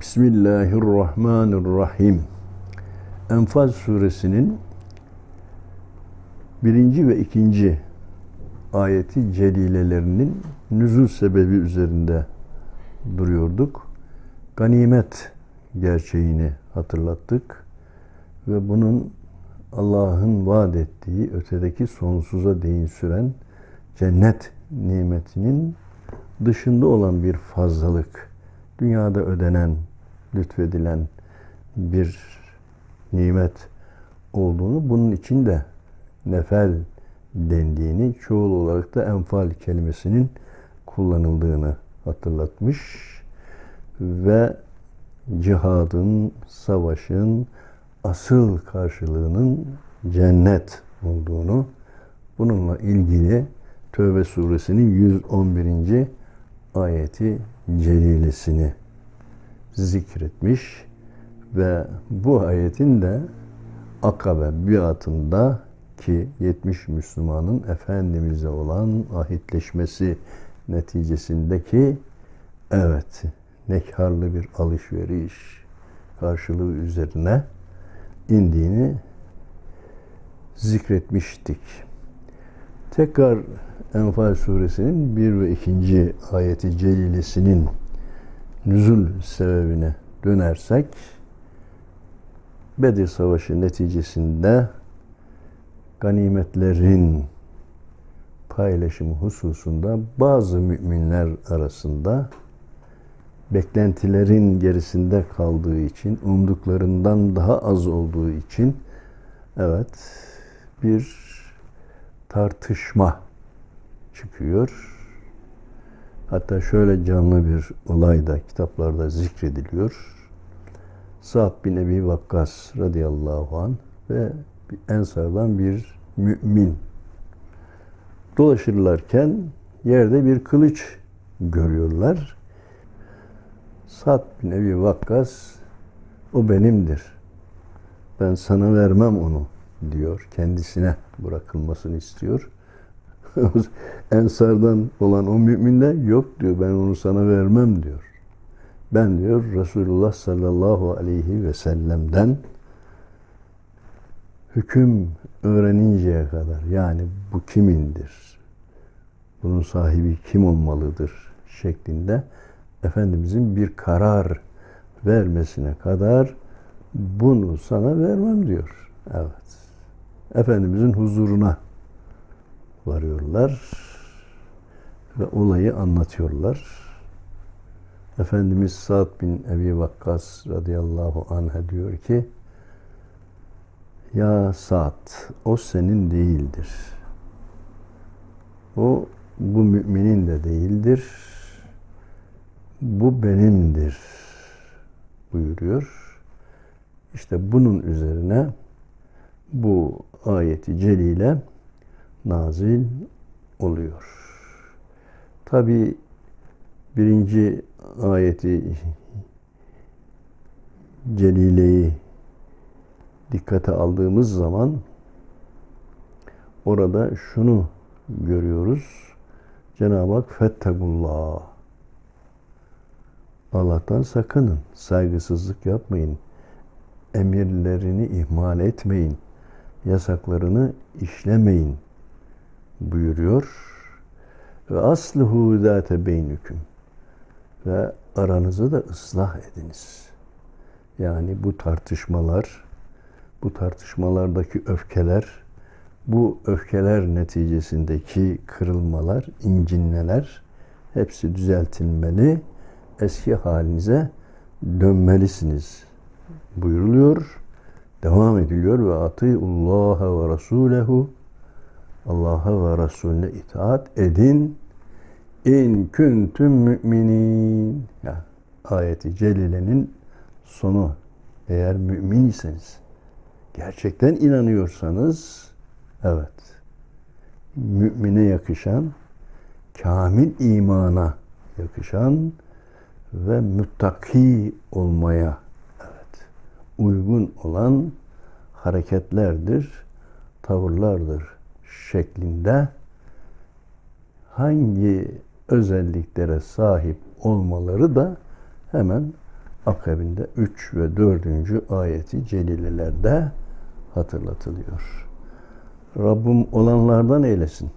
Bismillahirrahmanirrahim. Enfal suresinin birinci ve ikinci ayeti celilelerinin nüzul sebebi üzerinde duruyorduk. Ganimet gerçeğini hatırlattık ve bunun Allah'ın vaat ettiği ötedeki sonsuza değin süren cennet nimetinin dışında olan bir fazlalık, dünyada ödenen, lütfedilen bir nimet olduğunu, bunun için de nefel dendiğini, çoğul olarak da enfal kelimesinin kullanıldığını hatırlatmış ve cihadın, savaşın asıl karşılığının cennet olduğunu, bununla ilgili Tövbe suresinin 111. ayeti celilesini zikretmiş ve bu ayetin de Akabe biatında ki 70 Müslümanın Efendimiz'e olan ahitleşmesi neticesindeki evet nekarlı bir alışveriş karşılığı üzerine indiğini zikretmiştik. Tekrar Enfal suresinin 1 ve 2. ayeti celilesinin nüzul sebebine dönersek Bedir Savaşı neticesinde ganimetlerin paylaşımı hususunda bazı müminler arasında beklentilerin gerisinde kaldığı için, umduklarından daha az olduğu için evet bir tartışma çıkıyor. Hatta şöyle canlı bir olay da kitaplarda zikrediliyor. Sa'd bin Ebi Vakkas radıyallahu an ve Ensar'dan bir mümin dolaşırlarken yerde bir kılıç görüyorlar. Sa'd bin Ebi Vakkas o benimdir. Ben sana vermem onu diyor. Kendisine bırakılmasını istiyor. Ensardan olan o mümin de yok diyor ben onu sana vermem diyor. Ben diyor Resulullah sallallahu aleyhi ve sellem'den hüküm öğreninceye kadar yani bu kimindir? Bunun sahibi kim olmalıdır? şeklinde Efendimizin bir karar vermesine kadar bunu sana vermem diyor. Evet. Efendimizin huzuruna varıyorlar ve olayı anlatıyorlar. Efendimiz Sa'd bin Ebi Vakkas radıyallahu anh diyor ki Ya Sa'd o senin değildir. O bu müminin de değildir. Bu benimdir buyuruyor. İşte bunun üzerine bu ayeti celile nazil oluyor. Tabi birinci ayeti celileyi dikkate aldığımız zaman orada şunu görüyoruz. Cenab-ı Hak fettegullah. Allah'tan sakının. Saygısızlık yapmayın. Emirlerini ihmal etmeyin. Yasaklarını işlemeyin buyuruyor. Ve asluhu zate beynüküm. Ve aranızı da ıslah ediniz. Yani bu tartışmalar, bu tartışmalardaki öfkeler, bu öfkeler neticesindeki kırılmalar, incinmeler hepsi düzeltilmeli. Eski halinize dönmelisiniz buyuruluyor. Devam ediliyor ve atiullaha ve rasulehu Allah'a ve Resulüne itaat edin. İn küntüm müminin. Ya, ayeti celilenin sonu. Eğer mümin iseniz, gerçekten inanıyorsanız, evet, mümine yakışan, kamil imana yakışan ve müttaki olmaya evet, uygun olan hareketlerdir, tavırlardır şeklinde hangi özelliklere sahip olmaları da hemen akabinde 3 ve 4. ayeti celilelerde hatırlatılıyor. Rabbim olanlardan eylesin.